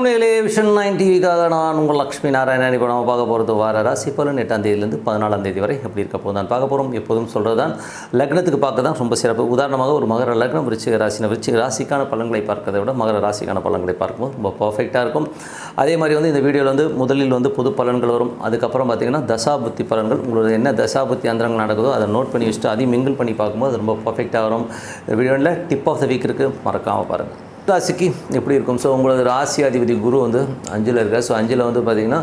வணக்கம் நேர்களே vision nine டிவிக்காக நான் உங்கள் லக்ஷ்மி நாராயணன் இப்போ நம்ம பார்க்க போகிறது வார ராசி பலன் எட்டாம் தேதியிலேருந்து பதினாலாம் தேதி வரை எப்படி இருக்க போதும் நான் பார்க்க போகிறோம் எப்போதும் சொல்கிறது தான் லக்னத்துக்கு பார்க்க தான் ரொம்ப சிறப்பு. உதாரணமாக ஒரு மகர லக்னம் விருச்சிக ராசின விருச்சிக ராசிக்கான பலன்களை பார்க்கறதை விட மகர ராசிக்கான பலன்களை பார்க்கும்போது ரொம்ப பர்ஃபெக்டாக இருக்கும். அதே மாதிரி வந்து இந்த வீடியோவில் வந்து முதலில் வந்து புது பலன்கள் வரும். அதுக்கப்புறம் பார்த்தீங்கன்னா தசாபுத்தி பலன்கள். உங்களோட என்ன தசாபுத்தி அந்தரங்கள் நடக்குதோ அதை நோட் பண்ணி வச்சுட்டு அதையும் மிங்கிள் பண்ணி பார்க்கும்போது அது ரொம்ப பர்ஃபெக்டாக வரும். இந்த வீடியோவில் டிப் ஆஃப் த வீக் இருக்குது மறக்காமல் பாருங்கள் ராசிக்கு எப்படி இருக்கும்? ஸோ உங்களது ராசி அதிபதி குரு வந்து அஞ்சில் இருக்கார். ஸோ அஞ்சில் வந்து பார்த்திங்கன்னா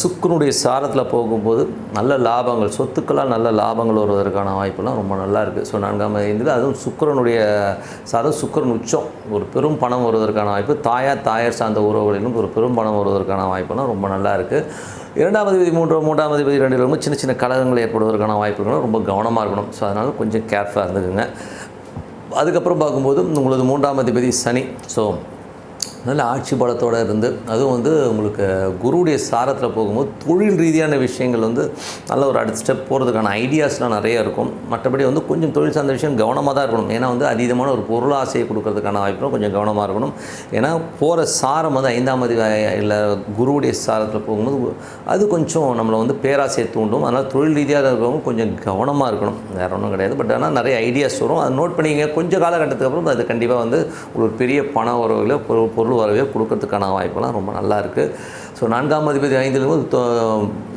சுக்ருனுடைய சாரத்தில் போகும்போது நல்ல லாபங்கள் சொத்துக்களால் நல்ல லாபங்கள் வருவதற்கான வாய்ப்பெல்லாம் ரொம்ப நல்லா இருக்குது ஸோ நான்காம் ஐந்தில் அதுவும் சுக்கரனுடைய சாரம் சுக்கிரன் உச்சம். ஒரு பெரும் பணம் வருவதற்கான வாய்ப்பு தாயார் தாயார் சார்ந்த உறவுகளிலும் ஒரு பெரும் பணம் வருவதற்கான வாய்ப்பெல்லாம் ரொம்ப நல்லா இருக்குது இரண்டாம் அதிபதி மூன்று மூன்றாம் அதிபதி ரெண்டு ரொம்ப சின்ன சின்ன கழகங்கள் ஏற்படுவதற்கான வாய்ப்புகளும் ரொம்ப கவனமாக இருக்கணும். ஸோ அதனால் கொஞ்சம் கேர்ஃபுல்லாக இருந்துக்குங்க. அதுக்கப்புறம் பார்க்கும்போது உங்களது மூன்றாம் அதிபதி சனி. ஸோ நல்ல ஆட்சி பலத்தோடு இருந்து அதுவும் வந்து உங்களுக்கு குருவுடைய சாரத்தில் போகும்போது தொழில் ரீதியான விஷயங்கள் வந்து நல்ல ஒரு அடுத்த ஸ்டெப் போகிறதுக்கான ஐடியாஸ்லாம் நிறைய இருக்கும். மற்றபடி வந்து கொஞ்சம் தொழில் சார்ந்த விஷயம் கவனமாக தான் இருக்கணும். ஏன்னா வந்து அதீதமான ஒரு பொருள் ஆசையை கொடுக்கறதுக்கான வாய்ப்புகளும் கொஞ்சம் கவனமாக இருக்கணும். ஏன்னா போகிற சாரம் வந்து ஐந்தாம் இல்லை குருவுடைய சாரத்தில் போகும்போது அது கொஞ்சம் நம்மளை வந்து பேராசையை தூண்டும். அதனால் தொழில் ரீதியாக இருக்கிறவங்க கொஞ்சம் கவனமாக இருக்கணும். வேறு ஒன்றும் கிடையாது. பட் ஆனால் நிறைய ஐடியாஸ் வரும். அதை நோட் பண்ணிங்க கொஞ்சம் காலகட்டத்துக்கு அப்புறம் அது கண்டிப்பாக வந்து ஒரு பெரிய பண வரவையோ பொருள் வரவே கொடுக்கறதுக்கான வாய்ப்பெல்லாம் ரொம்ப நல்லா இருக்குது ஸோ நான்காம் அதிபதி ஐந்துலேருந்து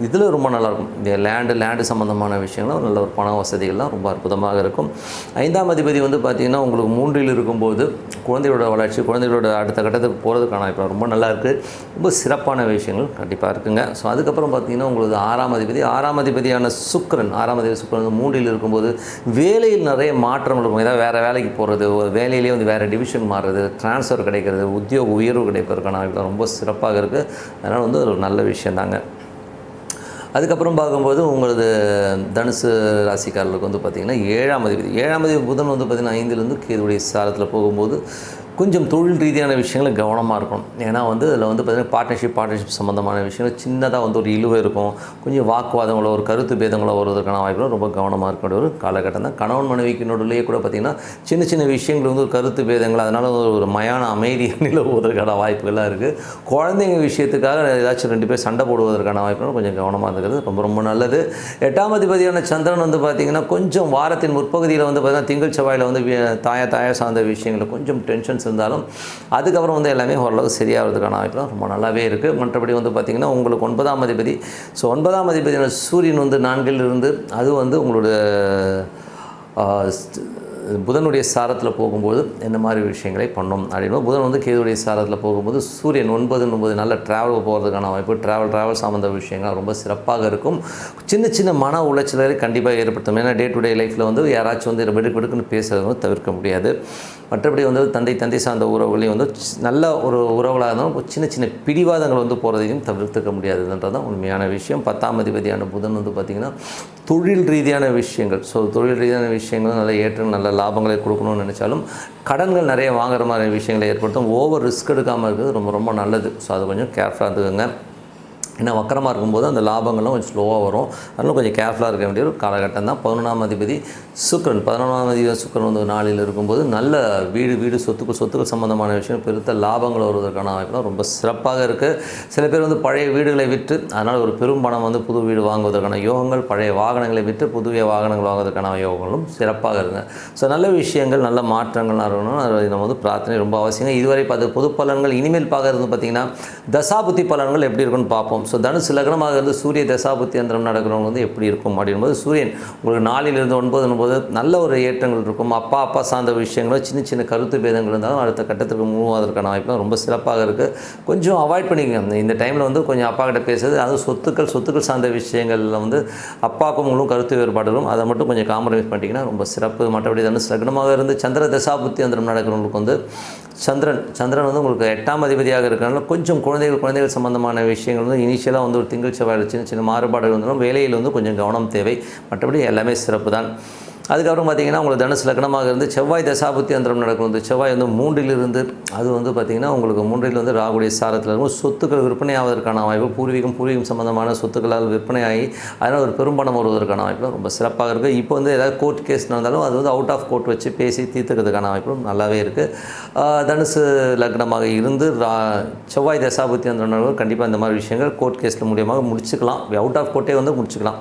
இதில் ரொம்ப நல்லாயிருக்கும் இந்த லேண்டு லேண்டு சம்மந்தமான விஷயங்களும் நல்ல ஒரு பண வசதிகள்லாம் ரொம்ப அற்புதமாக இருக்கும். ஐந்தாம் அதிபதி வந்து பார்த்திங்கன்னா உங்களுக்கு மூன்றில் இருக்கும்போது குழந்தைகளோட வளர்ச்சி குழந்தைகளோட அடுத்த கட்டத்துக்கு போகிறதுக்கான வாய்ப்பு ரொம்ப நல்லா இருக்குது ரொம்ப சிறப்பான விஷயங்கள் கண்டிப்பாக இருக்குங்க. ஸோ அதுக்கப்புறம் பார்த்திங்கன்னா உங்களுக்கு ஆறாம் அதிபதி. ஆறாம் அதிபதியான சுக்கரன் ஆறாம் அதிபதி சுக்கிரன் வந்து மூன்றில் இருக்கும்போது வேலையில் நிறைய மாற்றங்கள் இருக்கும். ஏதாவது வேறு வேலைக்கு போகிறது ஒரு வேலையிலேயே வந்து வேறு டிவிஷன் மாறுறது ட்ரான்ஸ்ஃபர் கிடைக்கிறது உயர்வு கிடைப்பதற்கான வாய்ப்பு ரொம்ப சிறப்பாக இருக்குது அதனால் வந்து ஒரு நல்ல விஷயந்தாங்க அதுக்கப்புறம் பார்க்கும்போது உங்களது தனுசு ராசிக்காரர்களுக்கு வந்து பார்த்திங்கன்னா ஏழாம் அதிபதி. ஏழாம் அதிபதி புதன் வந்து பார்த்திங்கன்னா ஐந்துலேருந்து கேதுடைய சாரத்தில் போகும்போது கொஞ்சம் தொழில் ரீதியான விஷயங்களும் கவனமாக இருக்கணும். ஏன்னா வந்து அதில் வந்து பார்த்திங்கன்னா பார்ட்னர்ஷிப் பார்ட்னர்ஷிப் சம்மந்தமான விஷயங்கள் சின்னதாக வந்து ஒரு இழுவை இருக்கும். கொஞ்சம் வாக்குவாதங்களோ ஒரு கருத்து பேதங்களோ வருவதற்கான வாய்ப்புகள் ரொம்ப கவனமாக இருக்க ஒரு காலகட்டம் தான். கணவன் மனைவிக்கு நடுவிலேயே கூட பார்த்திங்கன்னா சின்ன சின்ன விஷயங்கள் வந்து ஒரு கருத்து பேதங்கள் அதனால் ஒரு மயான அமைதி நிலவுவதற்கான வாய்ப்புகள்லாம் இருக்குது குழந்தைங்க விஷயத்துக்காக ஏதாச்சும் ரெண்டு பேர் சண்டை போடுவதற்கான வாய்ப்புகள் கொஞ்சம் கவனமாக இருக்கிறது ரொம்ப ரொம்ப நல்லது. எட்டாம் அதிபதியான சந்திரன் வந்து பார்த்திங்கன்னா கொஞ்சம் வாரத்தின் முற்பகுதியில் வந்து பார்த்திங்கன்னா திங்கள் செவ்வாயில் வந்து வி- தாயா தாயா சார்ந்த விஷயங்களை கொஞ்சம் டென்ஷன்ஸ் இருந்தாலும் அதுக்கப்புறம் வந்து எல்லாமே ஓரளவுக்கு சரியாகிறதுக்கான வாய்ப்புலாம் ரொம்ப நல்லாவே இருக்குது மற்றபடி வந்து பார்த்திங்கன்னா உங்களுக்கு ஒன்பதாம் அதிபதி. ஸோ ஒன்பதாம் அதிபதியான சூரியன் வந்து நான்கில் இருந்து அது வந்து உங்களோட புதனுடைய சாரத்தில் போகும்போது இந்த மாதிரி விஷயங்களை பண்ணோம் அப்படின்னா. புதன் வந்து கேதுடைய சாரத்தில் போகும்போது சூரியன் ஒன்பது ஒன்பது நல்ல ட்ராவல் போகிறதுக்கான வாய்ப்பு ட்ராவல் ட்ராவல் சார்ந்த விஷயங்கள் ரொம்ப சிறப்பாக இருக்கும். சின்ன சின்ன மன உளைச்சலை கண்டிப்பாக ஏற்படுத்தும். ஏன்னா டே டு டே லைஃப்பில் வந்து யாராச்சும் வந்து வெடுக்கு வெடுக்குன்னு பேசுகிறது வந்து தவிர்க்க முடியாது. மற்றபடி வந்து தந்தை தந்தை சார்ந்த உறவுகளையும் வந்து நல்ல ஒரு உறவுகளாக இருந்தாலும் சின்ன சின்ன பிடிவாதங்கள் வந்து போகிறதையும் தவிர்த்துக்க முடியாதுன்றது தான் உண்மையான விஷயம். பத்தாம் அதிபதியான புதன் வந்து பார்த்திங்கன்னா தொழில் ரீதியான விஷயங்கள். ஸோ தொழில் ரீதியான விஷயங்கள் நல்ல ஏற்ற நல்ல லாபங்களை கொடுக்கணும்னு நினச்சாலும் கடன்கள் நிறைய வாங்குற மாதிரி விஷயங்களை ஏற்படுத்தும். ஓவர் ரிஸ்க் எடுக்காமல் இருக்கிறது ரொம்ப ரொம்ப நல்லது. ஸோ அது கொஞ்சம் கேர்ஃபுல்லாக இருந்துக்கோங்க. ஏன்னா வக்கரமாக இருக்கும்போது அந்த லாபங்களும் கொஞ்சம் ஸ்லோவாக வரும். அதனால கொஞ்சம் கேர்ஃபுல்லாக இருக்க வேண்டிய ஒரு காலகட்டம் தான். பதினொன்றாம் அதிபதி சுக்கிரன் பதினொன்றாம் தேதி சுக்கரன் வந்து நாளில் இருக்கும்போது நல்ல வீடு வீடு சொத்துக்கள் சொத்துக்கள் சம்மந்தமான விஷயம் பெருத்த லாபங்கள் வருவதற்கான வாய்ப்புலாம் ரொம்ப சிறப்பாக இருக்குது சில பேர் வந்து பழைய வீடுகளை விற்று அதனால் ஒரு பெரும் பணம் வந்து புது வீடு வாங்குவதற்கான யோகங்கள் பழைய வாகனங்களை விற்று புதிய வாகனங்கள் வாங்குவதற்கான யோகங்களும் சிறப்பாக இருக்குங்க ஸோ நல்ல விஷயங்கள் நல்ல மாற்றங்கள்லாம் இருக்கணும் அது நம்ம வந்து பிரார்த்தனை ரொம்ப அவசியம். இதுவரை பார்த்து பொது பலன்கள் இனிமேல் பார்க்கறது பார்த்தீங்கன்னா தசாபுத்தி பலன்கள் எப்படி இருக்குன்னு பார்ப்போம். ஸோ தனுசு லக்னமாக இருந்து சூரிய தசாபுத்தி அந்தரம் நடக்கிறவங்க வந்து எப்படி இருக்கும் அப்படின்போது சூரியன் உங்களுக்கு நாளிலிருந்து ஒன்பது போது நல்ல ஒரு ஏற்றங்கள் இருக்கும். அப்பா அப்பா சார்ந்த விஷயங்களும் சின்ன சின்ன கருத்து பேதங்கள் இருந்தாலும் அடுத்த கட்டத்துக்கு மூவ் வாய்ப்பு வாய்ப்புலாம் ரொம்ப சிறப்பாக இருக்குது கொஞ்சம் அவாய்ட் பண்ணிக்கங்க. இந்த டைமில் வந்து கொஞ்சம் அப்பா கிட்ட பேசுறது அதுவும் சொத்துக்கள் சொத்துக்கள் சார்ந்த விஷயங்களில் வந்து அப்பாக்கும் உங்களும் கருத்து வேறுபாடுகளும் அதை மட்டும் கொஞ்சம் காம்ப்ரமைஸ் பண்ணிட்டீங்கன்னா ரொம்ப சிறப்பு. மற்றபடி தனுசு லக்னமாக இருந்து சந்திர தசாபுத்தி அந்தரம் நடக்கிறவங்களுக்கு வந்து சந்திரன் சந்திரன் வந்து உங்களுக்கு எட்டாம் அதிபதியாக இருக்கிறனால கொஞ்சம் குழந்தைகள் குழந்தைகள் சம்பந்தமான விஷயங்கள் வந்து இனிஷியலாக வந்து ஒரு திங்கள் செவ்வாயில் சின்ன சின்ன மாறுபாடுகள் இருந்தாலும் வேலையில் வந்து கொஞ்சம் கவனம் தேவை. மற்றபடி எல்லாமே சிறப்பு தான் அதுக்கப்புறம் பார்த்தீங்கன்னா உங்களுக்கு தனுசு லக்னமாக இருந்து செவ்வாய் தசாபுத்தி அந்தரம் நடக்கும். வந்து செவ்வாய் வந்து மூன்றிலிருந்து அது வந்து பார்த்திங்கன்னா உங்களுக்கு மூன்றில் வந்து ராகுடைய சாரத்தில் இருக்கும். சொத்துக்கள் விற்பனை ஆவதற்கான வாய்ப்பு பூர்வீகம் பூர்வீகம் சம்பந்தமான சொத்துக்களால் விற்பனை ஆகி அதனால் ஒரு பெரும்பணம் வருவதற்கான வாய்ப்பு ரொம்ப சிறப்பாக இருக்குது இப்போ வந்து ஏதாவது கோர்ட் கேஸ் நடந்தாலும் அது வந்து அவுட் ஆஃப் கோர்ட் வச்சு பேசி தீர்த்துக்கிறதுக்கான வாய்ப்பும் நல்லாவே இருக்குது தனுசு லக்னமாக இருந்து ரா செவ்வாய் தசாபுத்தி அந்த கண்டிப்பாக இந்த மாதிரி விஷயங்கள் கோர்ட் கேஸில் மூலியமாக முடிச்சுக்கலாம். அவுட் ஆஃப் கோர்ட்டே வந்து முடிச்சுக்கலாம்.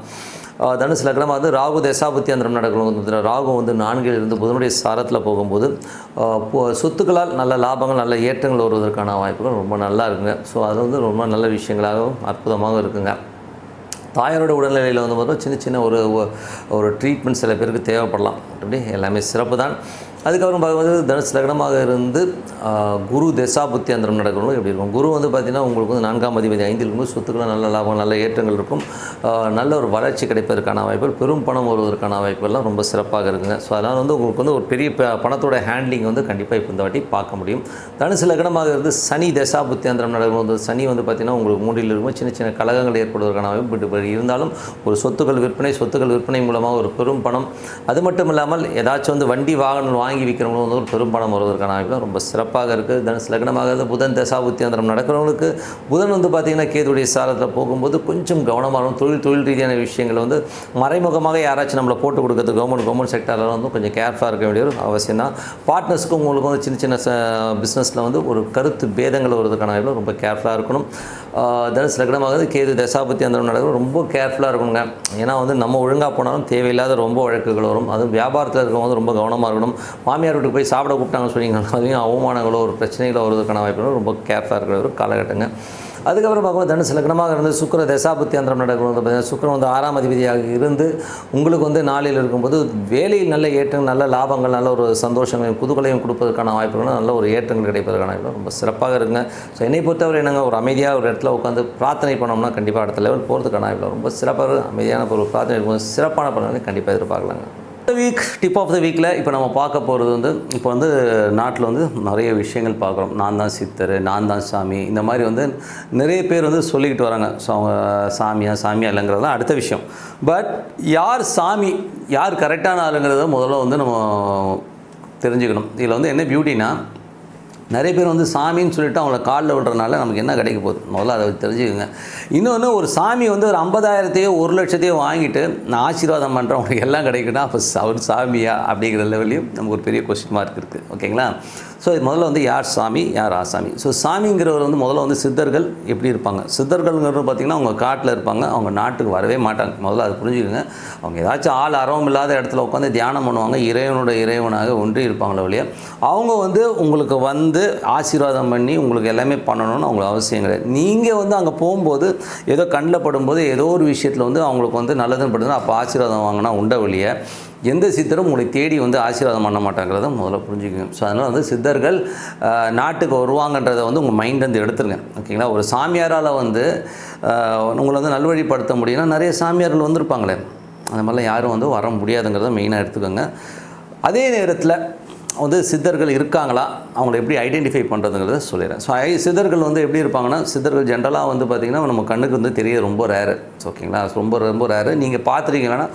தனுசு லக்னமாக வந்து ராகு தசாபுத்தியந்திரம் நடக்கணும். ராகு வந்து நான்கில் இருந்து புதனுடைய சாரத்தில் போகும்போது சொத்துக்களால் நல்ல லாபங்கள் நல்ல ஏற்றங்கள் வருவதற்கான வாய்ப்புகள் ரொம்ப நல்லா இருக்குங்க. ஸோ அது வந்து ரொம்ப நல்ல விஷயங்களாகவும் அற்புதமாகவும் இருக்குங்க. தாயாரோட உடல்நிலையில் வந்து பார்த்தோம் சின்ன சின்ன ஒரு ஒரு ட்ரீட்மெண்ட் சில பேருக்கு தேவைப்படலாம். அப்படி எல்லாமே சிறப்பு தான் அதுக்கப்புறம் பார்க்கும்போது தனுஷ் லக்னமாக இருந்து குரு தசாபுத்தி அந்தரம் நடக்கணும் எப்படி இருக்கும்? குரு வந்து பார்த்திங்கன்னா உங்களுக்கு வந்து நான்காம் அதிபதி ஐந்தில் இருக்கும்போது சொத்துக்களை நல்ல லாபம் நல்ல ஏற்றங்கள் இருக்கும். நல்ல ஒரு வளர்ச்சி கிடைப்பதற்கான வாய்ப்புகள் பெரும் பணம் வருவதற்கான வாய்ப்புகள்லாம் ரொம்ப சிறப்பாக இருக்குங்க. ஸோ அதனால் வந்து உங்களுக்கு வந்து ஒரு பெரிய ப- பணத்தோட ஹேண்ட்லிங் வந்து கண்டிப்பாக இப்போ இந்த வாட்டி பார்க்க முடியும். தனுசு லக்னமாக இருந்து சனி தசாபுத்தி அந்தரம் நடக்கும்போது சனி வந்து பார்த்திங்கன்னா உங்களுக்கு மூடியில் இருக்கும் சின்ன சின்ன கழகங்கள் ஏற்படுவதற்கான வாய்ப்பு இருந்தாலும் ஒரு சொத்துக்கள் விற்பனை சொத்துக்கள் விற்பனை மூலமாக ஒரு பெரும் பணம். அது மட்டும் இல்லாமல் ஏதாச்சும் வந்து வண்டி வாகனம் வாங்கி வாங்கி விற்கிறவங்களும் வந்து ஒரு பெரும் பணம் வருவதற்கான வாய்ப்பு ரொம்ப சிறப்பாக இருக்குது தனுசு லக்னமாக இருந்து புதன் தசா அந்தரம் நடக்கிறவங்களுக்கு புதன் வந்து பார்த்திங்கன்னா கேதுடைய சாரத்தில் போகும்போது கொஞ்சம் கவனமாக இருக்கணும். தொழில் தொழில் ரீதியான விஷயங்களை வந்து மறைமுகமாக யாராச்சும் நம்மளை போட்டு கொடுக்கறது கவர்மெண்ட் கவர்மெண்ட் செக்டரில் வந்து கொஞ்சம் கேர்ஃபுல்லாக இருக்க வேண்டிய ஒரு அவசியம் தான். பார்ட்னர்ஸ்க்கும் உங்களுக்கு வந்து சின்ன சின்ன பிஸ்னஸில் வந்து ஒரு கருத்து பேதங்கள் வருவதற்கான வாய்ப்பு ரொம்ப கேர்ஃபுல்லாக இருக்கணும். ஆஹ் தனுசு லக்னமாகுது கேது தசாபத்தி அந்த நடக்கும் ரொம்ப கேர்ஃபுல்லாக இருக்கணுங்க. ஏன்னா வந்து நம்ம ஒழுங்காக போனாலும் தேவையில்லாத ரொம்ப வழக்குகள் வரும். அதுவும் வியாபாரத்தில் இருக்கவங்க வந்து ரொம்ப கவனமாக இருக்கணும். மாமியார் வீட்டுக்கு போய் சாப்பிட கூப்பிட்டாங்கன்னு சொன்னீங்கன்னா அவமானங்களோ ஒரு பிரச்சனைகளோ வருவதற்கான வாய்ப்புகளோ ரொம்ப கேர்ஃபுல்லாக இருக்கிற ஒரு காலகட்டங்க. அதுக்கப்புறம் பார்க்கும்போது தனுசு லக்னமாக இருந்து சுக்கிர தசாபுத்தி அந்தரம் நடக்கும் பார்த்தீங்கன்னா சுக்கிரன் வந்து ஆறாம் அதிபதியாக இருந்து உங்களுக்கு வந்து நாளில் இருக்கும்போது வேலையில் நல்ல ஏற்றங்கள் நல்ல லாபங்கள் நல்ல ஒரு சந்தோஷங்களையும் குதுகலையும் கொடுப்பதற்கான வாய்ப்புகளும் நல்ல ஒரு ஏற்றங்கள் கிடைப்பதற்கான வாய்ப்புகள் ரொம்ப சிறப்பாக இருக்குங்க. ஸோ என்னை பொறுத்தவரை என்னங்க ஒரு அமைதியாக ஒரு இடத்துல உட்காந்து பிரார்த்தனை பண்ணோம்னா கண்டிப்பாக அடுத்த லெவல் போகிறதுக்கான வாய்ப்பு ரொம்ப சிறப்பாக அமைதியான ஒரு பிரார்த்தனை இருக்கும்போது சிறப்பான பலன்களை கண்டிப்பாக எதிர்பார்க்கலாங்க. வீக் டிப் ஆஃப் த வீக்கில் இப்போ நம்ம பார்க்க போகிறது வந்து இப்போ வந்து நாட்டில் வந்து நிறைய விஷயங்கள் பார்க்குறோம். நான் தான் சித்தர் நான் தான் சாமி இந்த மாதிரி வந்து நிறைய பேர் வந்து சொல்லிக்கிட்டு வராங்க. ஸோ அவங்க சாமியா சாமியா இல்லைங்கிறதுலாம் அடுத்த விஷயம். பட் யார் சாமி யார் கரெக்டான ஆளுங்கிறத முதல்ல வந்து நம்ம தெரிஞ்சுக்கணும். இதில் வந்து என்ன பியூட்டினா நிறைய பேர் வந்து சாமின்னு சொல்லிட்டு அவங்கள காலில் விடுறதுனால நமக்கு என்ன கிடைக்க போகுது? முதல்ல அதை தெரிஞ்சுக்கோங்க. இன்னொன்று ஒரு சாமி வந்து ஒரு ஐம்பதாயிரத்தையோ ஒரு லட்சத்தையோ வாங்கிட்டு நான் ஆசீர்வாதம் பண்ணுறேன் உங்களுக்கு எல்லாம் கிடைக்குன்னா அப்போ அவர் சாமியா அப்படிங்கிற லெவல்லையும் நமக்கு ஒரு பெரிய கொஸ்டின் மார்க் இருக்குது ஓகேங்களா ஸோ முதல்ல வந்து யார் சாமி யார் ஆசாமி? ஸோ சாமிங்கிறவர் வந்து முதல்ல வந்து சித்தர்கள் எப்படி இருப்பாங்க? சித்தர்கள்ங்கிறது பார்த்திங்கன்னா அவங்க காட்டில் இருப்பாங்க. அவங்க நாட்டுக்கு வரவே மாட்டாங்க. முதல்ல அது புரிஞ்சுக்கோங்க. அவங்க ஏதாச்சும் ஆள் அறவும் இல்லாத இடத்துல உட்காந்து தியானம் பண்ணுவாங்க. இறைவனோட இறைவனாக ஒன்றி இருப்பாங்களே வழியா அவங்க வந்து உங்களுக்கு வந்து ஆசீர்வாதம் பண்ணி உங்களுக்கு எல்லாமே பண்ணணும்னு அவங்களுக்கு அவசியம் கிடையாது. நீங்கள் வந்து அங்கே போகும்போது ஏதோ கண்ணில் படும்போது ஏதோ ஒரு விஷயத்தில் வந்து அவங்களுக்கு வந்து நல்லதுன்னு படுதுன்னா அப்போ ஆசீர்வாதம் வாங்கினா உண்ட வழியை எந்த சித்தரும் உங்களை தேடி வந்து ஆசீர்வாதம் பண்ண மாட்டாங்கிறத முதல்ல புரிஞ்சுக்கணும் ஸோ அதனால் வந்து சித்தர்கள் நாட்டுக்கு வருவாங்கன்றதை வந்து உங்கள் மைண்ட் வந்து எடுத்துருங்க. ஓகேங்களா ஒரு சாமியாரால் வந்து உங்களை வந்து நல்வழிப்படுத்த முடியும்னா நிறைய சாமியார்கள் வந்திருப்பாங்களே. அந்த மாதிரிலாம் யாரும் வந்து வர முடியாதுங்கிறத மெயினாக எடுத்துக்கோங்க. அதே நேரத்தில் வந்து சித்தர்கள் இருக்காங்களா? அவங்கள எப்படி ஐடென்டிஃபை பண்ணுறதுங்கிறத சொல்லிடுறேன். ஸோ ஐ சித்தர்கள் வந்து எப்படி இருப்பாங்கன்னா சித்தர்கள் ஜென்ரலாக வந்து பார்த்திங்கன்னா நம்ம கண்ணுக்கு வந்து தெரிய ரொம்ப ரேரு ஓகேங்களா ரொம்ப ரொம்ப ரேரு நீங்கள் பார்த்துருக்கீங்கன்னா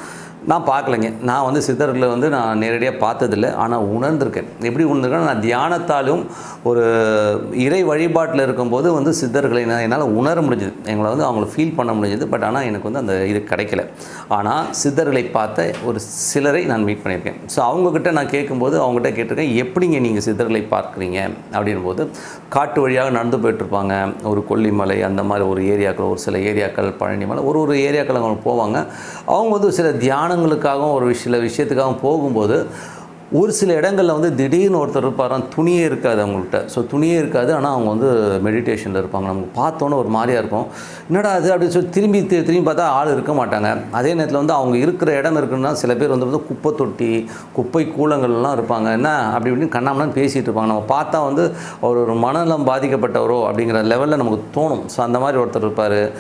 நான் பார்க்கலைங்க. நான் வந்து சித்தர்களை வந்து நான் நேரடியாக பார்த்ததில்ல. ஆனால் உணர்ந்திருக்கேன். எப்படி உணர்ந்திருக்கேன் நான் தியானத்தாலும் ஒரு இறை வழிபாட்டில் இருக்கும்போது வந்து சித்தர்களை நான் என்னால் உணர முடிஞ்சது. எங்களை வந்து அவங்கள ஃபீல் பண்ண முடிஞ்சது. பட் ஆனால் எனக்கு வந்து அந்த இது கிடைக்கல. ஆனால் சித்தர்களை பார்த்த ஒரு சிலரை நான் மீட் பண்ணியிருக்கேன். ஸோ அவங்கக்கிட்ட நான் கேட்கும்போது அவங்ககிட்ட கேட்டிருக்கேன் எப்படிங்க நீங்கள் சித்தர்களை பார்க்குறீங்க? அப்படின்போது போது காட்டு வழியாக நடந்து போயிட்டுருப்பாங்க. ஒரு கொல்லிமலை அந்த மாதிரி ஒரு ஏரியாக்கள் ஒரு சில ஏரியாக்கள் பழனிமலை ஒரு ஒரு ஏரியாக்கள் அவங்க போவாங்க. அவங்க வந்து சில தியானங்களுக்காகவும் ஒரு சில விஷயத்துக்காகவும் போகும்போது ஒரு சில இடங்களில் வந்து திடீர்னு ஒருத்தர் இருப்பாராம் துணியே இருக்காது அவங்கள்ட்ட. ஸோ துணியே இருக்காது ஆனால் அவங்க வந்து மெடிடேஷனில் இருப்பாங்க. நமக்கு பார்த்தோன்னே ஒரு மாதிரியாக இருக்கும். என்னடா அது அப்படின்னு சொல்லி திரும்பி தி- திரும்பி பார்த்தா ஆள் இருக்க மாட்டாங்க. அதே நேரத்தில் வந்து அவங்க இருக்கிற இடம் இருக்குன்னா சில பேர் வந்து வந்து குப்பை தொட்டி குப்பை கூலங்கள்லாம் இருப்பாங்க. என்ன அப்படி இப்படின்னு கண்ணாமலாம் பேசிகிட்டு இருப்பாங்க. நம்ம பார்த்தா வந்து அவர் ஒரு மனநலம் பாதிக்கப்பட்டவரோ அப்படிங்கிற லெவலில் நமக்கு தோணும். ஸோ அந்த மாதிரி ஒருத்தர் இருப்பார்.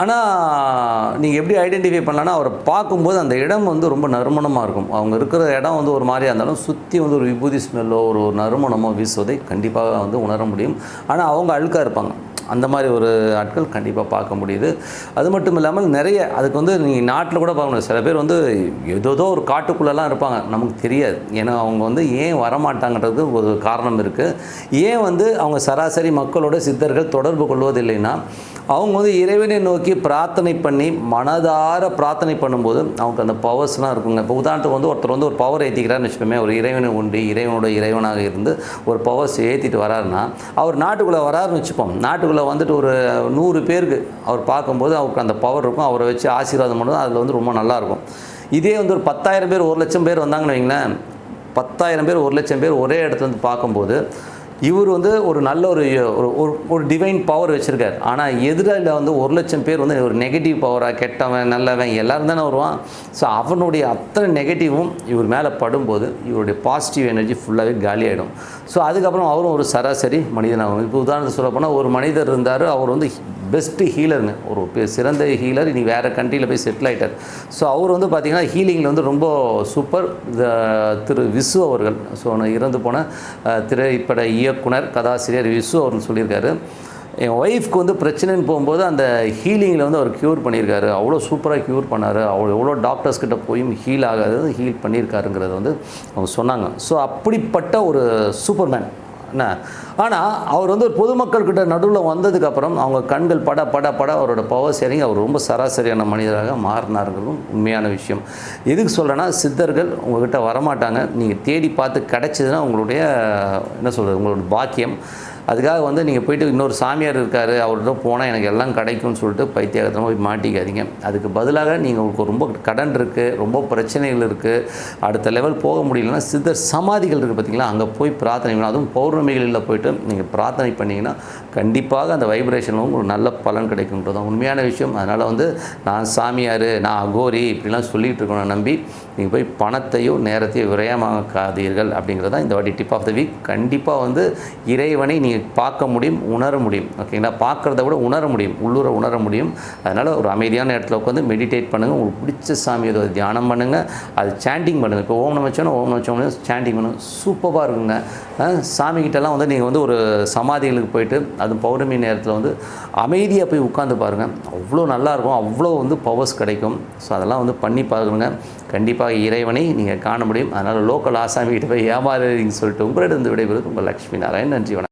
ஆனால் நீங்கள் எப்படி ஐடென்டிஃபை பண்ணலான்னா அவரை பார்க்கும்போது அந்த இடம் வந்து ரொம்ப நறுமணமாக இருக்கும். அவங்க இருக்கிற இடம் வந்து ஒரு மாதிரியாக இருந்தாலும் சுற்றி வந்து ஒரு விபூதி ஸ்மெல்லோ ஒரு நறுமணமோ வீசுவதை கண்டிப்பாக வந்து உணர முடியும். ஆனால் அவங்க அழுக்காக இருப்பாங்க. அந்த மாதிரி ஒரு ஆட்கள் கண்டிப்பாக பார்க்க முடியுது. அது மட்டும் இல்லாமல் நிறைய அதுக்கு வந்து நீங்கள் நாட்டில் கூட பார்க்கணும் சில பேர் வந்து ஏதோதோ ஒரு காட்டுக்குள்ளெல்லாம் இருப்பாங்க. நமக்கு தெரியாது. ஏன்னா அவங்க வந்து ஏன் வரமாட்டாங்கன்றது ஒரு காரணம் இருக்குது ஏன் வந்து அவங்க சராசரி மக்களோட சித்தர்கள் தொடர்பு கொள்வதில்லைன்னா அவங்க வந்து இறைவனை நோக்கி பிரார்த்தனை பண்ணி மனதார பிரார்த்தனை பண்ணும்போது அவங்களுக்கு அந்த பவர்ஸ்லாம் இருக்குங்க. இப்போ உதாரணத்துக்கு வந்து ஒருத்தர் வந்து ஒரு பவர் ஏற்றிக்கிறாருன்னு வச்சுக்கோமே ஒரு இறைவனை உண்டு இறைவனோட இறைவனாக இருந்து ஒரு பவர்ஸ் ஏற்றிட்டு வராருன்னா அவர் நாட்டுக்குள்ளே வராருன்னு வச்சுப்போம். நாட்டுக்குள்ளே வந்துட்டு ஒரு நூறு பேருக்கு அவர் பார்க்கும்போது அவருக்கு அந்த பவர் இருக்கும். அவரை வச்சு ஆசீர்வாதம் பண்ணுறது அதில் வந்து ரொம்ப நல்லாயிருக்கும் இதே வந்து ஒரு பத்தாயிரம் பேர் ஒரு லட்சம் பேர் வந்தாங்கன்னு வைங்களேன் பத்தாயிரம் பேர் ஒரு லட்சம் பேர் ஒரே இடத்துல வந்து பார்க்கும்போது இவர் வந்து ஒரு நல்ல ஒரு ஒரு ஒரு- ஒரு டிவைன் பவர் வச்சுருக்கார். ஆனால் எதிரில் வந்து ஒரு லட்சம் பேர் வந்து ஒரு நெகட்டிவ் பவராக கெட்டவன் நல்லவன் எல்லோரும் தானே வருவான். ஸோ அவனுடைய அத்தனை நெகட்டிவும் இவர் மேலே படும்போது இவருடைய பாசிட்டிவ் எனர்ஜி ஃபுல்லாகவே காலியாகிடும் ஸோ அதுக்கப்புறம் அவரும் ஒரு சராசரி மனிதனாகும். இப்போ உதாரணத்துக்கு சொல்ல போனால் ஒரு மனிதர் இருந்தார் அவர் வந்து பெஸ்ட்டு ஹீலருங்க ஒரு பெ- சிறந்த ஹீலர் இனி வேறு கண்ட்ரியில் போய் செட்டில் ஆகிட்டார் ஸோ அவர் வந்து பார்த்திங்கன்னா ஹீலிங்கில் வந்து ரொம்ப சூப்பர் இந்த திரு விசு அவர்கள். ஸோ நான் இறந்து போன திரைப்பட இயக்குனர் கதாசிரியர் விசு அவர்னு சொல்லியிருக்காரு. என் ஒய்ஃப்க்கு வந்து பிரச்சனைன்னு போகும்போது அந்த ஹீலிங்கில் வந்து அவர் க்யூர் பண்ணியிருக்காரு. அவ்வளோ சூப்பராக க்யூர் பண்ணார். அவ்வளோ எவ்வளோ டாக்டர்ஸ் கிட்ட போயும் ஹீல் ஆகாது ஹீல் பண்ணியிருக்காருங்கிறத வந்து அவங்க சொன்னாங்க. ஸோ அப்படிப்பட்ட ஒரு சூப்பர்மேன் என்ன? ஆனால் அவர் வந்து ஒரு பொதுமக்கள்கிட்ட நடுவில் வந்ததுக்கப்புறம் அவங்க கண்கள் பட பட பட அவரோட பவர் இறங்கி அவர் ரொம்ப சராசரியான மனிதராக மாறினார்களும் உண்மையான விஷயம். எதுக்கு சொல்கிறேன்னா சித்தர்கள் உங்கள்கிட்ட வரமாட்டாங்க. நீங்கள் தேடி பார்த்து கிடச்சிதுன்னா உங்களுடைய என்ன சொல்கிறது உங்களோட பாக்கியம். அதுக்காக வந்து நீங்கள் போயிட்டு இன்னொரு சாமியார் இருக்கார் அவர்கிட்ட போனால் எனக்கு எல்லாம் கிடைக்கும்னு சொல்லிட்டு பைத்தியகத்தமாக போய் மாட்டிக்காதீங்க. அதுக்கு பதிலாக நீங்கள் உங்களுக்கு ரொம்ப கடன் இருக்குது ரொம்ப பிரச்சனைகள் இருக்குது அடுத்த லெவல் போக முடியலன்னா சித்தர் சமாதிகள் இருக்குது பார்த்தீங்களா அங்கே போய் பிரார்த்தனை பண்ணணும். அதுவும் பௌர்ணமிகளில் போயிட்டு நீங்கள் பிரார்த்தனை பண்ணிங்கன்னா கண்டிப்பாக அந்த வைப்ரேஷனில் உங்களுக்கு நல்ல பலன் கிடைக்கும்ன்றது தான் உண்மையான விஷயம். அதனால் வந்து நான் சாமியார் நான் அகோரி இப்படிலாம் சொல்லிகிட்டு இருக்கணும் நம்பி நீங்கள் போய் பணத்தையோ நேரத்தையோ விரயமாக்காதீர்கள் அப்படிங்கிறது தான் இந்த வாட்டி டிப் ஆஃப் த வீக் கண்டிப்பாக வந்து இறைவனை நீங்கள் பார்க்க முடியும் உணர முடியும். ஓகேங்களா பார்க்குறத விட உணர முடியும். உள்ளூர உணர முடியும். அதனால் ஒரு அமைதியான இடத்துல உட்காந்து மெடிடேட் பண்ணுங்கள் உங்களுக்கு பிடிச்ச சாமி ஏதோ தியானம் பண்ணுங்கள் அது சாண்டிங் பண்ணுங்கள் இப்போ ஓம் நமச்சோன்னா ஓம் நமச்சோன்னு சாண்டிங் பண்ணுங்கள் சூப்பராக இருக்குங்க. அஹ் வந்து நீங்கள் வந்து ஒரு சமாதிகளுக்கு போயிட்டு அது பௌர்ணமி நேரத்தில் வந்து அமைதியாக போய் உட்காந்து பாருங்கள் அவ்வளோ நல்லாயிருக்கும். அவ்வளோ வந்து பவர்ஸ் கிடைக்கும். ஸோ அதெல்லாம் வந்து பண்ணி பாருங்க கண்டிப்பாக இறைவனை நீங்கள் காண முடியும். அதனால் லோக்கல் ஆசாமி கிட்ட போய் ஏமாறுறீங்கன்னு சொல்லிட்டு உங்களிடம் விடைபெறுவது உங்கள் லக்ஷ்மி நாராயண். நன்றி வணக்கம்.